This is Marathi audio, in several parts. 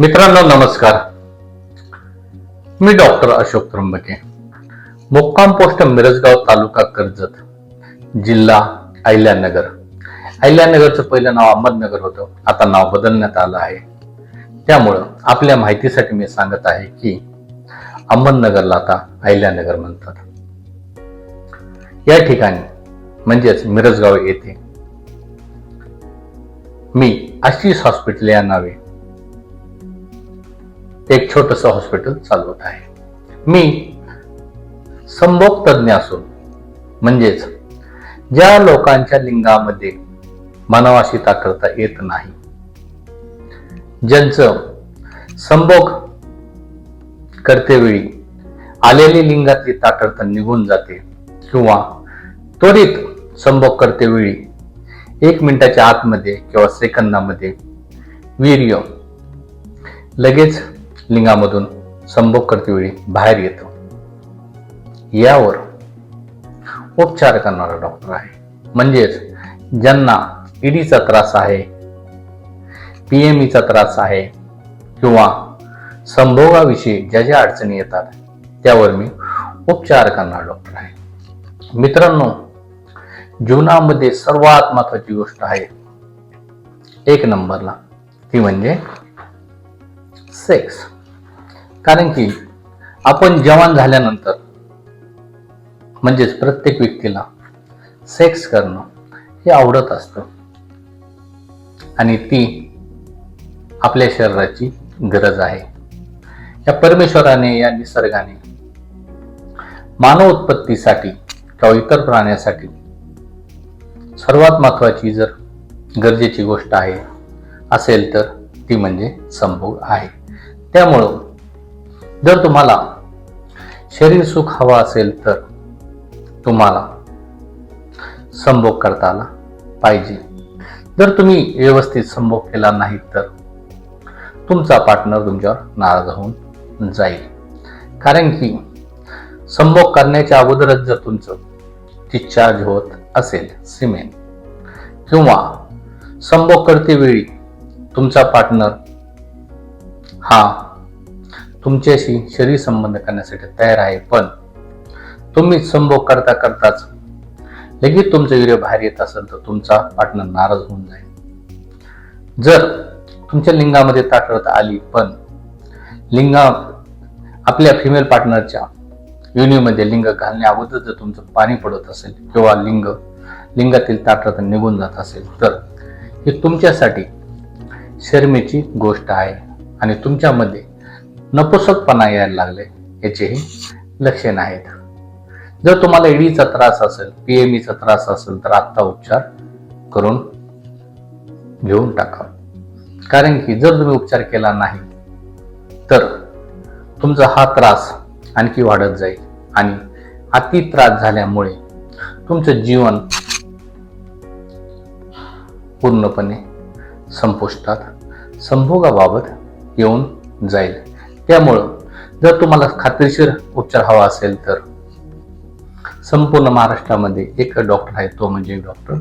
मित्रांनो नमस्कार. मी डॉक्टर अशोक त्र्यंबके. मुक्काम पोस्ट मिरजगाव तालुका कर्जत जिल्हा अहिल्यानगर. अहिल्यानगरचं पहिलं नाव अहमदनगर होतं. आता नाव बदलण्यात आलं आहे. त्यामुळं आपल्या माहितीसाठी मी सांगत आहे की अहमदनगरला आता अहिल्यानगर म्हणतात. या ठिकाणी म्हणजेच मिरजगाव येथे मी आशिष हॉस्पिटल या नावे छोटस हॉस्पिटल चालवत आहे. मी संभोग तज्ज्ञ असून म्हणजेच ज्या लोकांच्या लिंगामध्ये मानवाशी करता येत नाही ज्यांचं संभोग करतेवेळी आलेली लिंगातली ताठरता निघून जाते किंवा त्वरित संभोग करतेवेळी एक मिनिटाच्या आतमध्ये किंवा सेकंदामध्ये वीर्य लगेच लिंगामधून संभोग करतेवेळी बाहेर येतो. यावर उपचार करणारा डॉक्टर आहे. म्हणजेच ज्यांना ईडीचा त्रास आहे पीएमईचा त्रास आहे किंवा संभोगाविषयी ज्या ज्या अडचणी येतात त्यावर मी उपचार करणारा डॉक्टर आहे. मित्रांनो जीवनामध्ये सर्वात महत्वाची गोष्ट आहे एक नंबरला ती म्हणजे सेक्स कारण की आपण जवान झाल्यानंतर म्हणजेच प्रत्येक व्यक्तीला सेक्स करणं हे आवडत असतं. आणि ती आपल्या शरीराची गरज आहे. या परमेश्वराने या निसर्गाने मानव उत्पत्तीसाठी किंवा इतर प्राण्यासाठी सर्वात महत्वाची जर गरजेची गोष्ट आहे असेल तर ती म्हणजे संभोग आहे. त्यामुळं जर तुम्हाला शरीर सुख हवा असेल तर तुम्हाला संभोग करता आला पाहिजे. जर तुम्ही व्यवस्थित संभोग केला नाही तर तुमचा पार्टनर तुमच्यावर नाराज होऊन जाईल. कारण की संभोग करण्याच्या अगोदरच जर तुमचं डिस्चार्ज होत असेल सिमेंट किंवा संभोग करते वेळी तुमचा पार्टनर हा तुमच्याशी शरीर संबंध करण्यासाठी तयार आहे पण तुम्ही संभोग करता करताच लगेच तुमचं वीर्य बाहेर येत असेल तर तुमचा पार्टनर नाराज होऊन जाईल. जर तुमच्या लिंगामध्ये ताठरता आली पण लिंगा आपल्या फिमेल पार्टनरच्या युनिमध्ये लिंग घालण्या अगोदर जर तुमचं पाणी पडत असेल किंवा लिंग लिंगातील ताठरता निघून जात असेल तर ही तुमच्यासाठी शर्मेची गोष्ट आहे. आणि तुमच्यामध्ये नपुसकपणा यायला लागले याचेही लक्षण आहेत. जर तुम्हाला ईडीचा त्रास असेल पीएमईचा त्रास असेल तर आत्ता उपचार करून घेऊन टाका. कारण की जर तुम्ही उपचार केला नाही तर तुमचा हा त्रास आणखी वाढत जाईल आणि अति त्रास झाल्यामुळे तुमचं जीवन पूर्णपणे संपुष्टात संभोगाबाबत येऊन जाईल. त्यामुळं जर तुम्हाला खात्रीशीर उपचार हवा असेल तर संपूर्ण महाराष्ट्रामध्ये एक डॉक्टर आहे तो म्हणजे डॉक्टर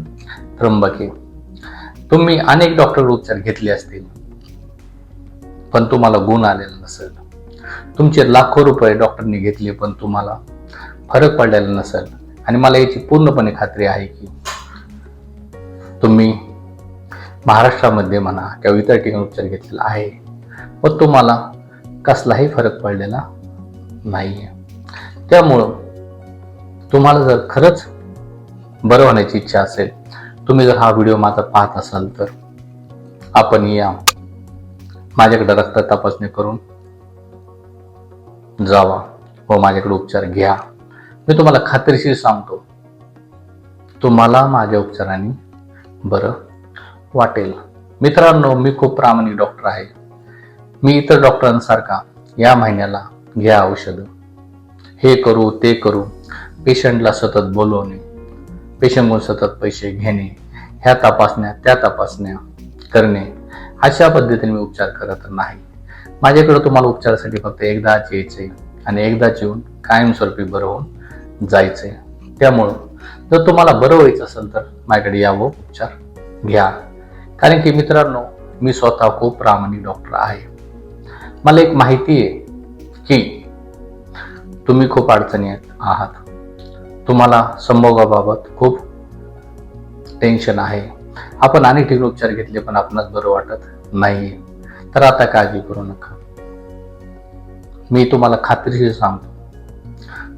त्र्यंबके. तुम्ही अनेक डॉक्टर उपचार घेतले असतील पण तुम्हाला गुण आलेला नसेल. तुमचे लाखो रुपये डॉक्टरने घेतले पण तुम्हाला फरक पडलेला नसेल. आणि मला याची पूर्णपणे खात्री आहे की तुम्ही महाराष्ट्रामध्ये म्हणा किंवा इतर ठिकाणी उपचार घेतलेला आहे व तुम्हाला कसलाही फरक पडलेला नाही आहे त्यामुळं तुम्हाला जर खरंच बरं होण्याची इच्छा असेल तुम्ही जर हा व्हिडिओ माझा पाहत असाल तर आपण या माझ्याकडे रक्त तपासणी करून जावा व माझ्याकडे उपचार घ्या. मी तुम्हाला खात्रीशीर सांगतो तुम्हाला माझ्या उपचाराने बरं वाटेल. मित्रांनो मी खूप प्रामाणिक डॉक्टर आहे. मी इतर डॉक्टरांसारखा या महिन्याला घ्या औषधं. हे करू ते करू पेशंटला सतत बोलवणे पेशंटकडून सतत पैसे घेणे ह्या तपासण्या त्या तपासण्या करणे अशा पद्धतीने मी उपचार करत नाही. माझ्याकडे तुम्हाला उपचारासाठी फक्त एकदाच यायचे आणि एकदाच येऊन कायमस्वरूपी बरं होऊन जायचे त्यामुळं जर तुम्हाला बरं व्हायचं असेल तर माझ्याकडे यावं उपचार घ्या. कारण की मित्रांनो मी स्वतः खूप प्रामाणिक डॉक्टर आहे. मला एक माहिती आहे की तुम्ही खूप अडचणीत आहात. तुम्हाला संभोगाबाबत खूप टेन्शन आहे. आपण अनेक ठिकाणी उपचार घेतले पण आपणास बरं वाटत नाही तर आता काळजी करू नका. मी तुम्हाला खात्रीशीर सांगतो.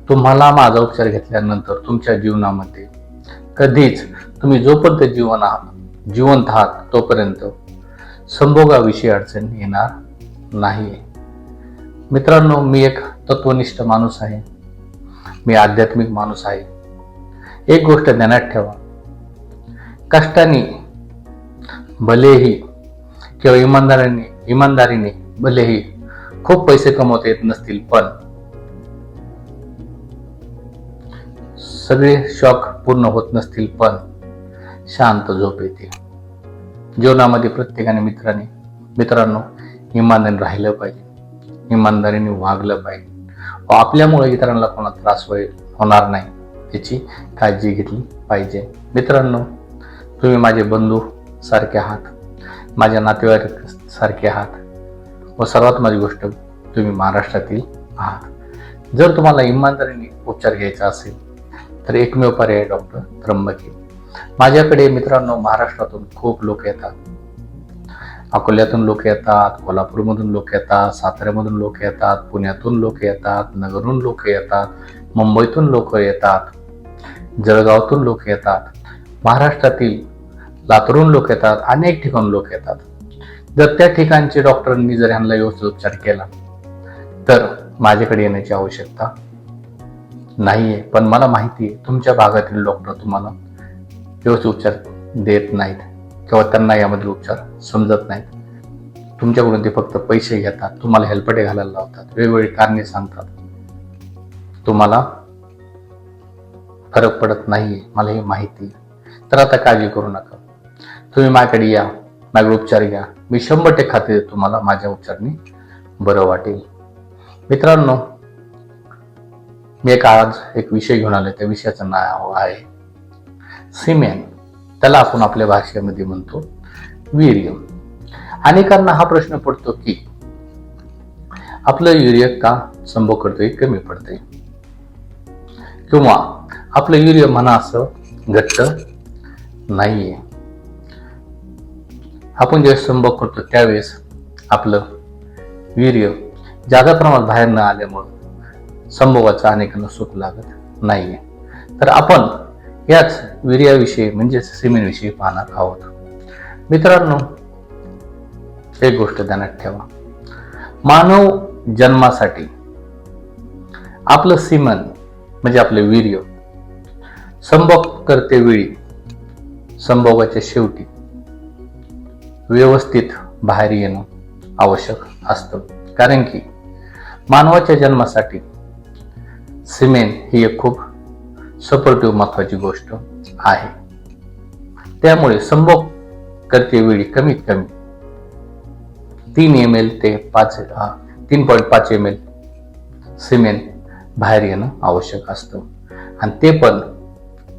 तुम्हाला माझा उपचार घेतल्यानंतर तुमच्या जीवनामध्ये कधीच तुम्ही जोपर्यंत जीवन आहात जिवंत आहात तोपर्यंत संभोगाविषयी अडचण येणार नाही मित्रांनो मी एक तत्वनिष्ठ माणूस आहे. मी आध्यात्मिक माणूस आहे. एक गोष्ट ज्ञानात ठेवा. कष्टाने भलेही किंवा इमानदारीने इमानदारीने भलेही खूप पैसे कमवता येत नसतील पण सगळे शॉक पूर्ण होत नसतील पण शांत झोप येते. जीवनामध्ये प्रत्येकाने मित्राने मित्रांनो इमानदारी राहिलं पाहिजे. इमानदारीने वागलं पाहिजे. व आपल्यामुळे इतरांना कोणा त्रास होईल होणार नाही याची काळजी घेतली पाहिजे. मित्रांनो तुम्ही माझे बंधू सारखे आहात माझ्या नातेवाईक सारखे आहात. व सर्वात माझी गोष्ट तुम्ही महाराष्ट्रातील आहात. जर तुम्हाला इमानदारीने उपचार घ्यायचा असेल तर एकमेव पर्याय डॉक्टर त्र्यंबके. माझ्याकडे मित्रांनो महाराष्ट्रातून खूप लोक येतात. अकोल्यातून लोक येतात कोल्हापूरमधून लोक येतात साताऱ्यामधून लोक येतात पुण्यातून लोक येतात नगरून लोक येतात मुंबईतून लोक येतात जळगावातून लोक येतात महाराष्ट्रातील लातूरून लोक येतात अनेक ठिकाणून लोक येतात. जर त्या ठिकाणचे डॉक्टरांनी जर ह्यांना व्यवस्थित उपचार केला तर माझ्याकडे येण्याची आवश्यकता नाहीये. पण मला माहिती आहे तुमच्या भागातील डॉक्टर तुम्हाला व्यवस्थित उपचार देत नाहीत. किंवा त्यांना यामधील उपचार समजत नाहीत. तुमच्याकडून ते फक्त पैसे घेतात तुम्हाला हेल्पटे घालायला लावतात वेगवेगळी कारणे सांगतात. तुम्हाला फरक पडत नाहीये मला ही माहिती तर आता काळजी करू नका. तुम्ही माझ्याकडे या माझ्याकडे उपचार घ्या. मी शंभर टक्के खाते तुम्हाला माझ्या उपचारने बरं वाटेल. मित्रांनो मी एक आज एक विषय घेऊन आलो त्या विषयाचं नाव आहे सिमेंट. त्याला आपण आपल्या भाषेमध्ये म्हणतो वीर्य. अनेकांना हा प्रश्न पडतो की आपलं युरिया का संभव करतोय कमी पडतंय? किंवा आपलं युरिया म्हणा असं घट्ट नाहीये. आपण ज्यावेळेस संभव करतो त्यावेळेस आपलं वीर्य जादा प्रमाणात बाहेर न आल्यामुळं संभोगाचं अनेकांना सुख लागत नाहीये. तर आपण याच वीर्याविषयी म्हणजेच सिमेंटविषयी पाहणार आहोत मित्रांनो एक गोष्ट ध्यानात ठेवा. मानव जन्मासाठी आपलं सिमन म्हणजे आपले वीर्य संभोग करते वेळी संभोगाच्या शेवटी व्यवस्थित बाहेर येणं आवश्यक असतं. कारण की मानवाच्या जन्मासाठी सिमेंट ही एक खूप सपोर्टिव्ह महत्वाची गोष्ट आहे. त्यामुळे संभोग करते वेळी कमीत कमी तीन एम एल ते पाच तीन पॉईंट पाच एम एल सिमेंट बाहेर येणं आवश्यक असतं. आणि ते पण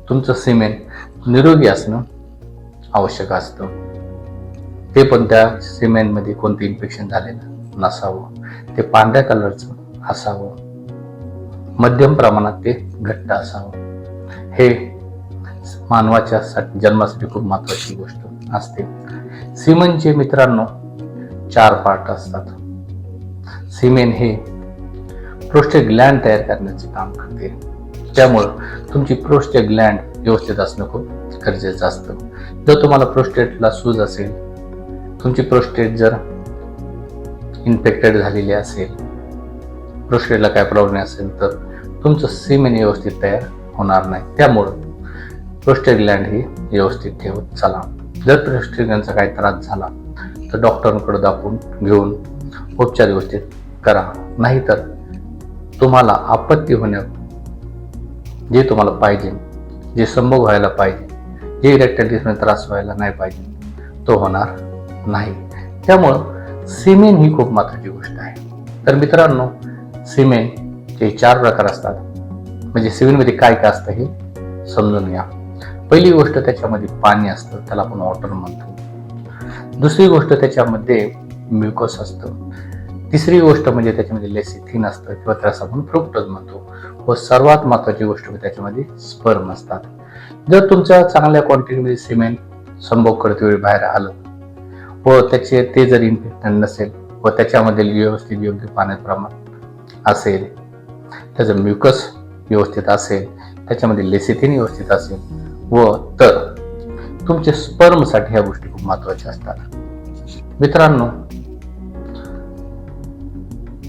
तुमचं सिमेंट निरोगी असणं आवश्यक असतं. ते पण त्या सिमेंटमध्ये कोणतं इन्फेक्शन झालेलं नसावं. ते पांढऱ्या कलरचं असावं. मध्यम प्रमाणात ते घट्ट असावं. हे मानवाच्या साठी- जन्मासाठी खूप महत्वाची गोष्ट असते. सिमेंटचे मित्रांनो चार पार्ट असतात. सिमेंट हे प्रोस्टेट ग्लँड तयार करण्याचे काम करते. त्यामुळं तुमची प्रोस्टेट ग्लँड व्यवस्थित असणं खूप गरजेचं असतं. जर तुम्हाला प्रोस्टेटला सूज असेल तुमची प्रोस्टेट जर इन्फेक्टेड झालेली असेल प्रोस्टेटला काय प्रॉब्लेम असेल तर तुमचं सिमेंट व्यवस्थित तयार होणार नाही. त्यामुळं प्रोस्टेट ग्लँड ही व्यवस्थित ठेवत चला. जर प्रोस्टेट ग्लँडचा काही त्रास झाला तर डॉक्टरांकडे दाखवून घेऊन उपचार व्यवस्थित करा. नाहीतर तुम्हाला आपत्ती होण्यात जे तुम्हाला पाहिजे जे संभोग व्हायला पाहिजे जे इरेक्टायटिसमध्ये त्रास व्हायला नाही पाहिजे तो होणार नाही. त्यामुळं सिमेंट ही खूप महत्त्वाची गोष्ट आहे. तर मित्रांनो सिमेंटचे चार प्रकार असतात. म्हणजे सिमेंटमध्ये काय काय असतं हे समजून घ्या. पहिली गोष्ट त्याच्यामध्ये पाणी असतं त्याला आपण वॉटर म्हणतो. दुसरी गोष्ट त्याच्यामध्ये म्युकस असतं. तिसरी गोष्ट म्हणजे त्याच्यामध्ये लेसिथिन असतं किंवा त्याला आपण फ्रुक्टोज म्हणतो. व सर्वात महत्वाची गोष्ट म्हणजे त्याच्यामध्ये स्पर्म असतात. जर तुमच्या चांगल्या क्वांटिटीमध्ये सिमेंट संभोग करते वेळी बाहेर आलं व त्याचे ते जर इन्फेक्शन नसेल व त्याच्यामध्ये व्यवस्थित योग्य पाण्यात प्रमाण असेल त्याचं म्युकस व्यवस्थित असेल त्याच्यामध्ये लेसिथिन व्यवस्थित असेल व तर तुमच्या स्पर्मसाठी ह्या गोष्टी खूप महत्त्वाच्या असतात. मित्रांनो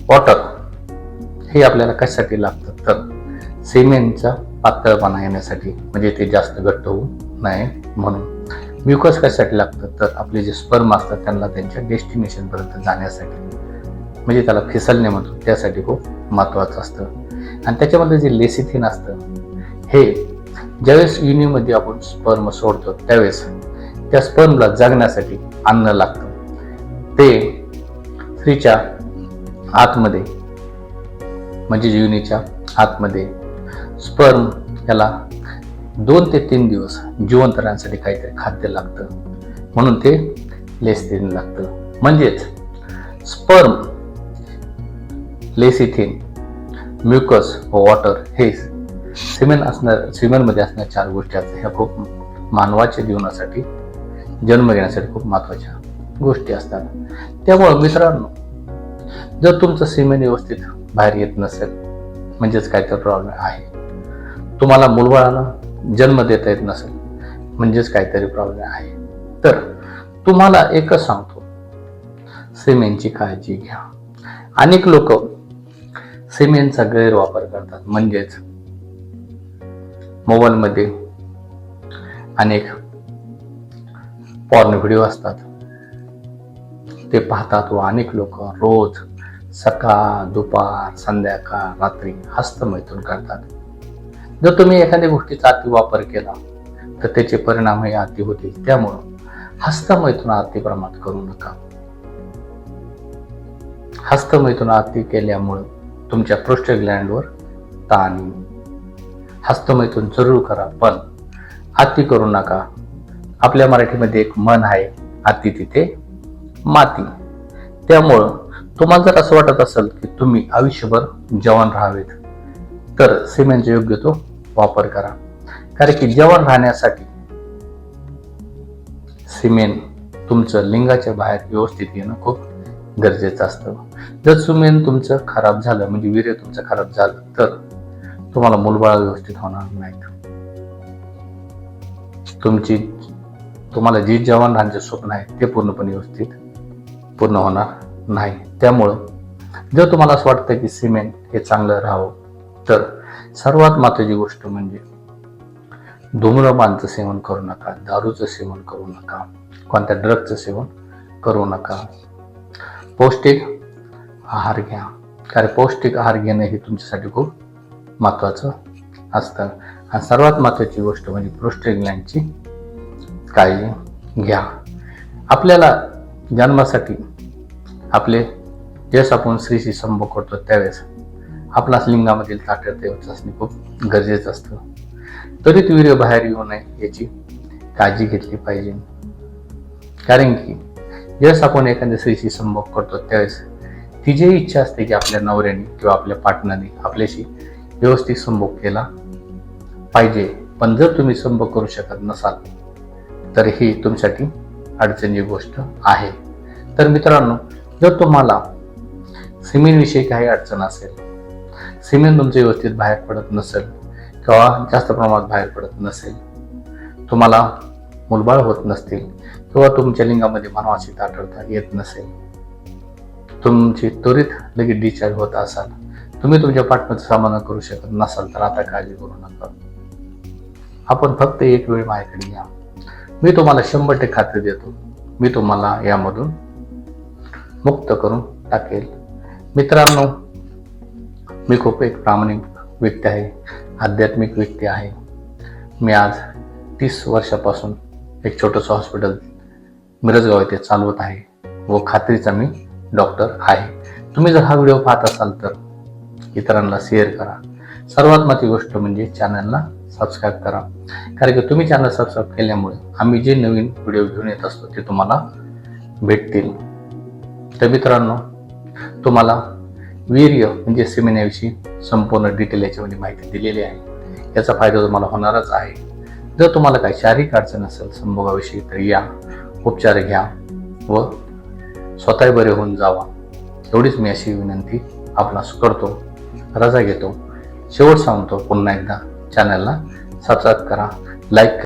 वॉटर हे आपल्याला कशासाठी लागतं? तर सिमेंटचा पातळपणा येण्यासाठी म्हणजे ते जास्त घट्ट होऊ नये म्हणून. म्युकस कशासाठी लागतं? तर आपले जे स्पर्म असतात त्यांना त्यांच्या डेस्टिनेशनपर्यंत जाण्यासाठी म्हणजे त्याला फिसलणे म्हणतो त्यासाठी खूप महत्वाचं असतं. आणि त्याच्यामध्ये जे लेसिथिन असतं हे ज्यावेळेस युनिमध्ये आपण स्पर्म सोडतो त्यावेळेस त्या स्पर्मला जगण्यासाठी अन्न लागतं. ते स्त्रीच्या आतमध्ये म्हणजे युनीच्या आतमध्ये स्पर्म याला दोन ते तीन दिवस जिवंत राहण्यासाठी काहीतरी खाद्य लागतं. म्हणून ते लेसिथिन लागतं. म्हणजेच स्पर्म लेसिथिन म्युकस वॉटर हे सिमेंट असणार सिमेंटमध्ये असणाऱ्या चार गोष्टी असतात ह्या खूप मानवाच्या जीवनासाठी जन्म घेण्यासाठी खूप महत्त्वाच्या गोष्टी असतात. त्यामुळं मित्रांनो जर तुमचं सिमेंट व्यवस्थित बाहेर येत नसेल म्हणजेच काहीतरी प्रॉब्लेम आहे. तुम्हाला मुलबाळाला जन्म देता येत नसेल म्हणजेच काहीतरी प्रॉब्लेम आहे. तर तुम्हाला एकच सांगतो सिमेंटची काळजी घ्या. अनेक लोक सिमेंटचा गैरवापर करतात. म्हणजेच मोबाईलमध्ये अनेक पॉर्न व्हिडिओ असतात. ते पाहतात व अनेक लोक रोज सकाळ दुपार संध्याकाळ रात्री हस्तमैथून करतात. जर तुम्ही एखाद्या गोष्टीचा अति वापर केला तर त्याचे परिणाम हे अति होतील. त्यामुळं हस्तमैथून अति प्रमाणात करू नका. हस्तमैथून अति केल्यामुळं तुमच्या पृष्ठ ग्लँडवर ताण येईल. हस्तमैथून जरूर करा पण अति करू नका. आपल्या मराठीमध्ये एक मन आहे अति तिथे माती. त्यामुळं तुम्हाला जर असं वाटत असेल की तुम्ही आयुष्यभर जवान राहावेत तर सिमेंटचा योग्य तो वापर करा. कारण की जवान राहण्यासाठी सिमेंट तुमचं लिंगाच्या बाहेर व्यवस्थित येणं खूप गरजेचं असतं. जर सुमेन तुमचं खराब झालं म्हणजे वीर्य तुमचं खराब झालं तर तुम्हाला मूलबाळ व्यवस्थित होणार नाहीत. तुमची तुम्हाला जी जवान राहण्याचे स्वप्न आहे ते पूर्णपणे व्यवस्थित पूर्ण होणार नाही. त्यामुळं जर तुम्हाला असं वाटतं की सिमेंट हे चांगलं राहावं तर सर्वात महत्वाची गोष्ट म्हणजे धूम्रपानचं सेवन करू नका दारूचं सेवन करू नका कोणत्या ड्रगचं सेवन करू नका. पौष्टिक आहार घ्या. कारण पौष्टिक आहार घेणं हे तुमच्यासाठी खूप महत्त्वाचं असतं. आणि सर्वात महत्त्वाची गोष्ट म्हणजे प्रोस्टेग्लँडची काळजी घ्या. आपल्याला जन्मासाठी आपले ज्यावेळेस आपण स्त्रीशी संभोग करतो त्यावेळेस आपलाच लिंगामधील ताठरते चाचणी खूप गरजेचं असतं. तरी ती वीर्य बाहेर येऊ नये याची काळजी घेतली पाहिजे. कारण की ज्यावेळेस आपण एखाद्या स्त्रीशी संभोग करतो त्यावेळेस तिची इच्छा असते की आपल्या नवऱ्याने किंवा आपल्या पार्टनरने आपल्याशी व्यवस्थित संभोग केला पाहिजे. पण जर तुम्ही संभोग करू शकत नसाल तर ही तुमच्यासाठी अडचणीची गोष्ट आहे. तर मित्रांनो जर तुम्हाला सिमेंटविषयी काही अडचण असेल सिमेंट तुमचे व्यवस्थित बाहेर पडत नसेल किंवा जास्त प्रमाणात बाहेर पडत नसेल तुम्हाला मुलबाळ होत नसतील किंवा तुमच्या लिंगामध्ये मानवाची आढळता येत नसेल. तुमची त्वरित लगेच डिस्चार्ज होत असाल. तुम्ही तुमच्या पार्टनरचं सामना करू शकत नसाल तर आता काळजी करू नका. आपण फक्त एक वेळ माझ्याकडे या. मी तुम्हाला शंभर टक्के खात्री देतो. मी तुम्हाला यामधून मुक्त करून टाकेल. मित्रांनो मी खूप एक प्रामाणिक व्यक्ती आहे आध्यात्मिक व्यक्ती आहे. मी आज तीस वर्षापासून एक छोटंसं हॉस्पिटल मिरजगाव येथे चालवत आहे. व खात्रीचा मी डॉक्टर आहे. तुम्ही जर हा व्हिडिओ पाहत असाल तर इतरांना शेअर करा. सर्वात महत्त्वाची गोष्ट म्हणजे चॅनलला सबस्क्राईब करा. कारण की तुम्ही चॅनल सबस्क्राईब केल्यामुळे आम्ही जे नवीन व्हिडिओ घेऊन येत असतो ते तुम्हाला भेटतील. तर मित्रांनो तुम्हाला वीर्य म्हणजे सिमेन्याविषयी संपूर्ण डिटेल याच्यामध्ये माहिती दिलेली आहे. याचा फायदा तुम्हाला होणारच आहे. जर तुम्हाला काही शारीरिक अडचण असेल संभोगाविषयी तर या. उपचार घ्या व स्वतः बरे होऊन जावा. एवढीच मी अशी विनंती आपणास करतो. रजा घेतो. शेवट सांगतो पुन्हा एकदा चॅनलला सबस्क्राईब करा लाईक